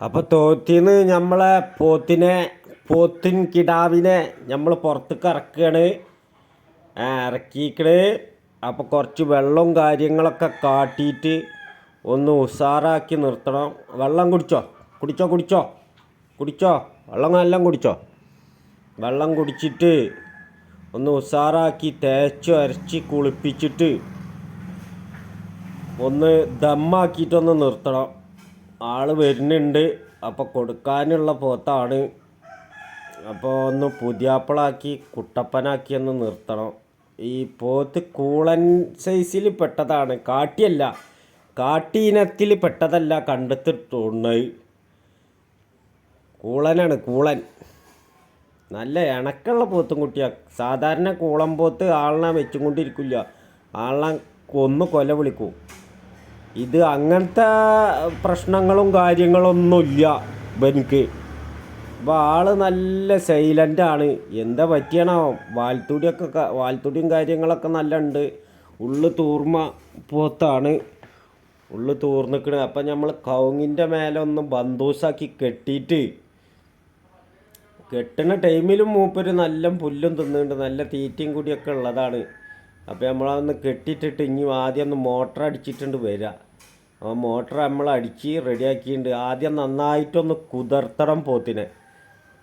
അപ്പോൾ തോത്തിന്ന് നമ്മളെ പോത്തിനെ പോത്തിൻ കിടാവിനെ നമ്മൾ പുറത്തേക്ക് ഇറക്കുകയാണ് ഇറക്കിക്കണ് അപ്പോൾ കുറച്ച് വെള്ളവും കാര്യങ്ങളൊക്കെ കാട്ടിയിട്ട് ഒന്ന് ഉഷാറാക്കി നിർത്തണം. വെള്ളം കുടിച്ചോ? കുടിച്ചോ കുടിച്ചോ? കുടിച്ചോ? വെള്ളം എല്ലാം കുടിച്ചോ? വെള്ളം കുടിച്ചിട്ട് ഒന്ന് ഉഷാറാക്കി തേച്ച് അരച്ച് കുളിപ്പിച്ചിട്ട് ഒന്ന് ദമ്മാക്കിയിട്ടൊന്ന് നിർത്തണം. ആൾ വരുന്നുണ്ട്. അപ്പോൾ കൊടുക്കാനുള്ള പോത്താണ്. അപ്പോൾ ഒന്ന് പുതിയാപ്പിളാക്കി കുട്ടപ്പനാക്കി ഒന്ന് നിർത്തണം. ഈ പോത്ത് കൂളൻ സൈസിൽ പെട്ടതാണ്. കാട്ടിയല്ല. കാട്ടി ഇനത്തിൽ പെട്ടതല്ല കണ്ടെത്തിട്ടുണ്ട് കൂളനാണ് കൂളൻ. നല്ല ഇണക്കുള്ള പോത്തും കുട്ടിയാ. സാധാരണ കൂളം പോത്ത് ആളിനെ വെച്ചും കൊണ്ടിരിക്കില്ല. ആളിനെ കൊന്നു കൊല വിളിക്കും. ഇത് അങ്ങനത്തെ പ്രശ്നങ്ങളും കാര്യങ്ങളൊന്നുമില്ല ഇവനിക്ക് അപ്പോൾ ആൾ നല്ല സൈലന്റ് ആണ്. എന്താ പറ്റിയണോ? വാൽത്തുടിയൊക്കെ വാൽത്തുടിയും കാര്യങ്ങളൊക്കെ നല്ല ഉണ്ട് ഉള്ളു തൂർമ പോത്താണ്. ഉള്ളു തൂർന്നിക്കണ്. അപ്പം നമ്മൾ കവുങ്ങിന്റെ മേലെ ഒന്ന് ബന്തൂസാക്കി കെട്ടിയിട്ട് കെട്ടുന്ന ടൈമിലും മൂപ്പര് നല്ല പുല്ലും തിന്നുന്നുണ്ട് നല്ല തീറ്റയും കൂടിയൊക്കെ ഉള്ളതാണ്. അപ്പോൾ നമ്മളതൊന്ന് കെട്ടിയിട്ടിട്ട് ഇനി ആദ്യം ഒന്ന് മോട്ടർ അടിച്ചിട്ടുണ്ട് വരിക ആ മോട്ടർ നമ്മൾ അടിച്ച് റെഡിയാക്കിയിട്ടുണ്ട്. ആദ്യം നന്നായിട്ടൊന്ന് കുതിർത്തണം പോത്തിനെ.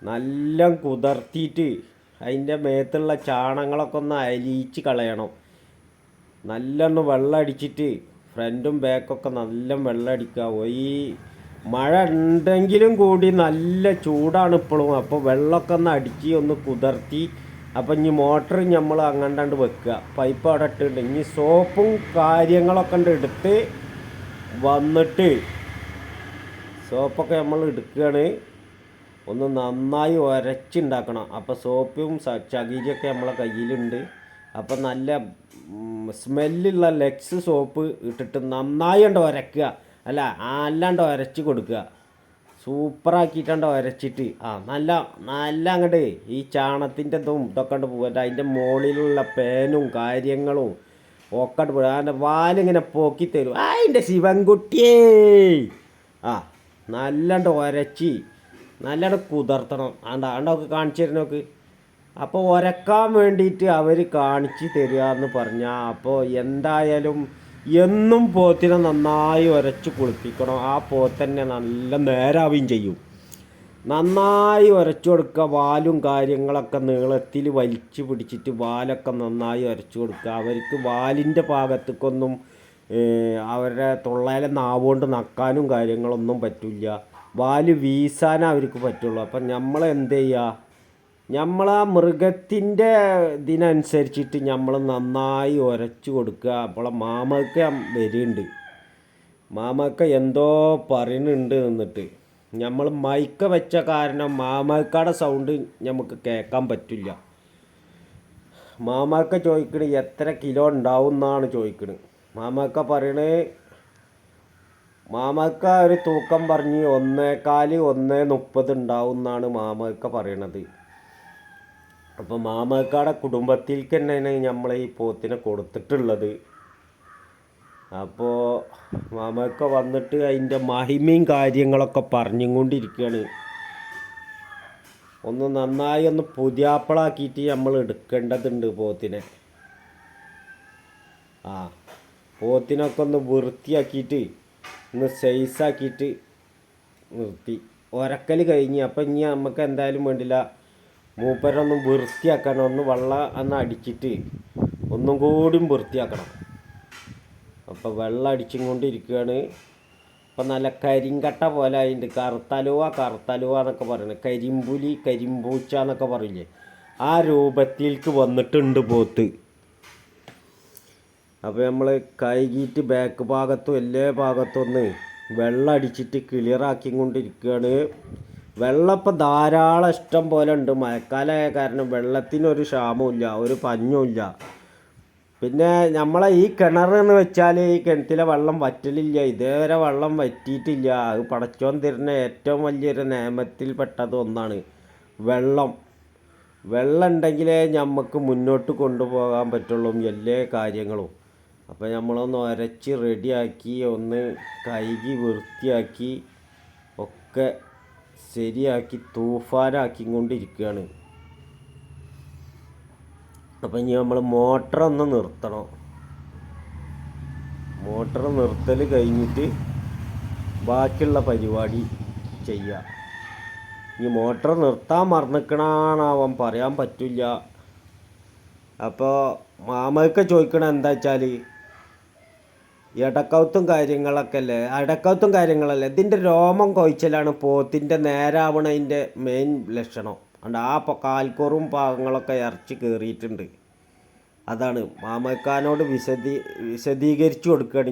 നല്ല കുതിർത്തിയിട്ട് അതിന്റെ മേത്തുള്ള ചാണങ്ങളൊക്കെ ഒന്ന് അലിയിച്ച് കളയണം. നല്ലൊന്ന് വെള്ളം അടിച്ചിട്ട് ഫ്രണ്ടും ബാക്കൊക്കെ നല്ല വെള്ളം അടിക്കുക. ഈ മഴ ഉണ്ടെങ്കിലും കൂടി നല്ല ചൂടാണ് ഇപ്പോഴും. അപ്പോൾ വെള്ളമൊക്കെ ഒന്ന് അടിച്ച് ഒന്ന് കുതിർത്തി അപ്പം ഇനി മോട്ടർ നമ്മൾ അങ്ങണ്ടാണ്ട് വെക്കുക. പൈപ്പ് അവിടെ ഇട്ടിട്ടുണ്ട്. ഇനി സോപ്പും കാര്യങ്ങളൊക്കെ ഉണ്ട് എടുത്ത് വന്നിട്ട് സോപ്പൊക്കെ നമ്മൾ എടുക്കുകയാണ്. ഒന്ന് നന്നായി ഉരച്ചുണ്ടാക്കണം അപ്പോൾ സോപ്പും ചകിരിയൊക്കെ നമ്മളെ കയ്യിലുണ്ട്. അപ്പം നല്ല സ്മെല്ലുള്ള ലെക്സ് സോപ്പ് ഇട്ടിട്ട് നന്നായി ഉണ്ട് ഉരക്കുക അല്ല അല്ലാണ്ട് ഉരച്ച് കൊടുക്കുക. സൂപ്പറാക്കിയിട്ടുണ്ട് അരച്ചിട്ട്. ആ നല്ല നല്ല അങ്ങോട്ട് ഈ ചാണത്തിന്റെ ഇതും ഇതൊക്കെ ഉണ്ട് പോകട്ടെ അതിന്റെ മുകളിലുള്ള പേനും കാര്യങ്ങളും ഒക്കെ പോകും അതിന്റെ വാലിങ്ങനെ പോക്കി തരും. ആ എന്റെ ശിവൻകുട്ടിയേ. ആ നല്ലണ്ട് ഒരച്ചി. നല്ലണ്ട് കുതിർത്തണം. ആണ്ട ആണ്ടൊക്കെ കാണിച്ചു തരുന്നോക്ക് അപ്പോൾ ഒരക്കാൻ വേണ്ടിയിട്ട് അവർ കാണിച്ച് തരിക എന്ന് പറഞ്ഞാൽ അപ്പോൾ എന്തായാലും എന്നും പോത്തിനെ നന്നായി ഉരച്ച് കുളിപ്പിക്കണം. ആ പോത്തന്നെ നല്ല നേരാവുകയും ചെയ്യും. നന്നായി ഉരച്ചു കൊടുക്കുക. വാലും കാര്യങ്ങളൊക്കെ നീളത്തിൽ വലിച്ചു പിടിച്ചിട്ട് വാലൊക്കെ നന്നായി ഉരച്ചു കൊടുക്കുക. അവർക്ക് വാലിന്റെ ഭാഗത്തേക്കൊന്നും അവരുടെ തൊള്ളയിലെ നാവുകൊണ്ട് നക്കാനും കാര്യങ്ങളൊന്നും പറ്റില്ല. വാൽ വീശാനേ അവർക്ക് പറ്റുള്ളൂ. അപ്പം നമ്മൾ എന്ത് ചെയ്യുക? നമ്മൾ ആ മൃഗത്തിന്റെ ഇതിനനുസരിച്ചിട്ട് നമ്മൾ നന്നായി ഉരച്ചു കൊടുക്കുക. അപ്പോൾ മാമക്ക വരുന്നുണ്ട് മാമക്ക എന്തോ പറയുന്നുണ്ട് നിന്നിട്ട്. നമ്മൾ മൈക്ക വെച്ച കാരണം മാമക്കയുടെ സൗണ്ട് നമുക്ക് കേൾക്കാൻ പറ്റില്ല. മാമക്ക ചോദിക്കണ് എത്ര കിലോ ഉണ്ടാവും എന്നാണ് ചോദിക്കണ്. മാമക്ക പറയണേ മാമക്ക ഒരു തൂക്കം പറഞ്ഞ് ഒന്നേക്കാൽ ഒന്നേ മുപ്പത് ഉണ്ടാവും എന്നാണ് മാമക്ക പറയണത്. അപ്പോൾ മാമക്കാടെ കുടുംബത്തിലേക്ക് തന്നെയാണ് നമ്മൾ ഈ പോത്തിനെ കൊടുത്തിട്ടുള്ളത്. അപ്പോൾ മാമയൊക്കെ വന്നിട്ട് അതിന്റെ മഹിമയും കാര്യങ്ങളൊക്കെ പറഞ്ഞും കൊണ്ടിരിക്കുകയാണ് ഒന്ന് നന്നായി ഒന്ന് പുതിയാപ്പിളാക്കിയിട്ട് നമ്മൾ എടുക്കേണ്ടതുണ്ട് പോത്തിനെ. ആ പോത്തിനൊക്കെ ഒന്ന് വൃത്തിയാക്കിയിട്ട് ഒന്ന് സൈസാക്കിയിട്ട് നിർത്തി. ഒരക്കൽ കഴിഞ്ഞ് അപ്പം ഇനി നമുക്ക് എന്തായാലും വേണ്ടില്ല മൂപ്പരൊന്ന് വൃത്തിയാക്കണം ഒന്ന് വെള്ളം ഒന്ന് അടിച്ചിട്ട് ഒന്നും കൂടിയും വൃത്തിയാക്കണം. അപ്പോൾ വെള്ളം അടിച്ചും കൊണ്ടിരിക്കുകയാണ് അപ്പം നല്ല കരിങ്കട്ട പോലെ അതിന്റെ കറുത്തലുവ കറുത്തലുവ എന്നൊക്കെ പറയുന്നത് കരിമ്പുലി കരിമ്പൂച്ച എന്നൊക്കെ പറയില്ലേ? ആ രൂപത്തിലേക്ക് വന്നിട്ടുണ്ട് പോത്ത്. അപ്പോൾ നമ്മൾ കൈകീറ്റ് ബാക്ക് ഭാഗത്തും എല്ലാ ഭാഗത്തും ഒന്ന് വെള്ളം അടിച്ചിട്ട് ക്ലിയറാക്കി കൊണ്ടിരിക്കുകയാണ് വെള്ളം ഇപ്പം ധാരാളം ഇഷ്ടം പോലെ ഉണ്ട്. മഴക്കാലമായ കാരണം വെള്ളത്തിനൊരു ക്ഷാമമില്ല ഒരു പഞ്ഞുമില്ല. പിന്നെ നമ്മളെ ഈ കിണർ എന്ന് വെച്ചാൽ ഈ കിണറ്റിലെ വെള്ളം വറ്റലില്ല ഇതേവരെ വെള്ളം വറ്റിയിട്ടില്ല. അത് പടച്ചോൻ തരുന്ന ഏറ്റവും വലിയൊരു നിയമത്തിൽപ്പെട്ടത് ഒന്നാണ് വെള്ളം. വെള്ളം ഉണ്ടെങ്കിലേ നമുക്ക് മുന്നോട്ട് കൊണ്ടുപോകാൻ പറ്റുള്ളൂ എല്ലാ കാര്യങ്ങളും. അപ്പോൾ നമ്മളൊന്ന് ഒരച്ച് റെഡിയാക്കി ഒന്ന് കഴുകി വൃത്തിയാക്കി ഒക്കെ ശരിയാക്കി തൂഫാനാക്കിക്കൊണ്ടിരിക്കുകയാണ്. അപ്പം ഇനി നമ്മൾ മോട്ടർ ഒന്ന് നിർത്തണം. മോട്ടർ നിർത്തൽ കഴിഞ്ഞിട്ട് ബാക്കിയുള്ള പരിപാടി ചെയ്യുക ഇനി മോട്ടർ നിർത്താൻ മറന്നിക്കണാണവൻ പറയാൻ പറ്റില്ല. അപ്പോൾ മാമയൊക്കെ ചോദിക്കണ എന്താ വെച്ചാൽ ഇടക്കൗത്തും കാര്യങ്ങളൊക്കെ അല്ലേ ഇടക്കൗത്തും കാര്യങ്ങളല്ലേ? ഇതിന്റെ രോമം കൊഴിച്ചലാണ് പോത്തിന്റെ നേരാവണതിന്റെ മെയിൻ ലക്ഷണം. അണ്ട് ആ കാൽക്കൂറും ഭാഗങ്ങളൊക്കെ ഇറച്ചി കയറിയിട്ടുണ്ട് അതാണ്. മാമക്കാനോട് വിശദീ വിശദീകരിച്ചു കൊടുക്കുകയാണ്